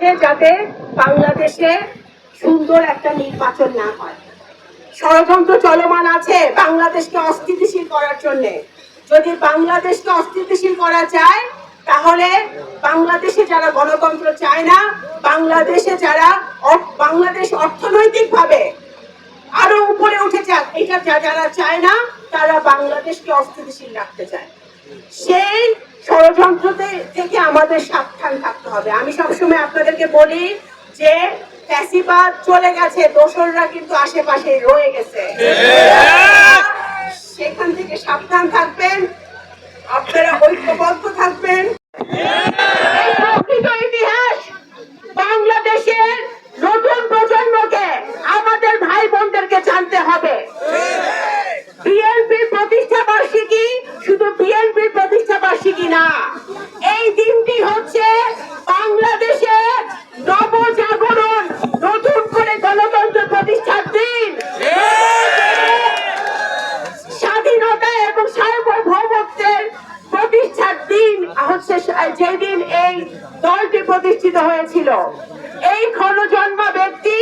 সে যাতে বাংলাদেশে সুন্দর একটা নির্বাচন না হয়। ষড়যন্ত্র চলমান আছে বাংলাদেশকে অস্থিতিশীল করার জন্য। যদি বাংলাদেশকে অস্থিতিশীল করা যায়, তাহলে বাংলাদেশে যারা গণতন্ত্র চায় না, বাংলাদেশে যারা বাংলাদেশ অর্থনৈতিকভাবে আরও উপরে উঠে যাক, এটা যারা চায় না, তারা বাংলাদেশকে অস্থিতিশীল রাখতে চায়। সেই ষড়যন্ত্রতে থেকে আমাদের সাবধান থাকতে হবে। আমি সবসময় আপনাদেরকে বলি যে ফ্যাসিবাদ চলে গেছে দোসররা কিন্তু আশেপাশে রয়ে গেছে। সেখান থেকে সাবধান থাকবেন আপনারা ঐক্যবদ্ধ থাকবেন। ইতিহাস বাংলাদেশের নতুন প্রজন্মকে আমাদের ভাই বোনদেরকে জানতে হবে। বিএনপির প্রতিষ্ঠা বার্ষিকী শুধু না এই হচ্ছে বাংলাদেশে নবজাগরণ, নতুন করে গণতন্ত্র প্রতিষ্ঠার দিন। স্বাধীনতা এবং সার্বভৌমত্বের প্রতিষ্ঠার দিন হচ্ছে যেদিন এই দলটি প্রতিষ্ঠিত হয়েছিল। এই ক্ষণজন্মা ব্যক্তি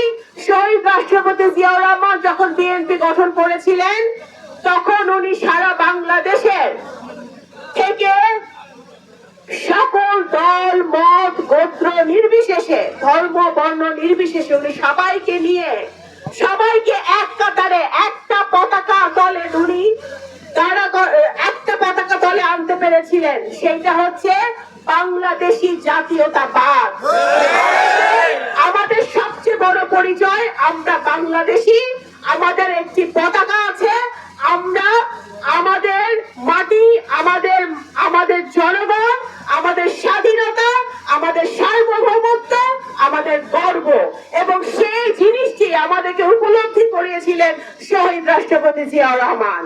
শহীদ রাষ্ট্রপতি জিয়াউর রহমান যখন বিএনপি গঠন করেছিলেন, তখন উনি সারা বাংলাদেশের গোত্র নির্বিশেষে, ধর্ম, বর্ণ নির্বিশেষে উনি সবাইকে নিয়ে, সবাইকে এক কাতারে একটা পতাকা দলে উনি তারা একটা পতাকা দলে আনতে পেরেছিলেন। সেইটা হচ্ছে বাংলাদেশি জাতীয়তাবাদ। আমাদের সবচেয়ে বড় পরিচয়, আমরা বাংলাদেশি, আমাদের একটি পতাকা আছে আমরা আমাদের মাটি আমাদের আমাদের জনগণ আমাদের স্বাধীনতা আমাদের সার্বভৌমত্ব আমাদের গর্ব এবং সেই জিনিসটি আমাদেরকে উপলব্ধি করিয়েছিলেন শহীদ রাষ্ট্রপতি জিয়াউর রহমান।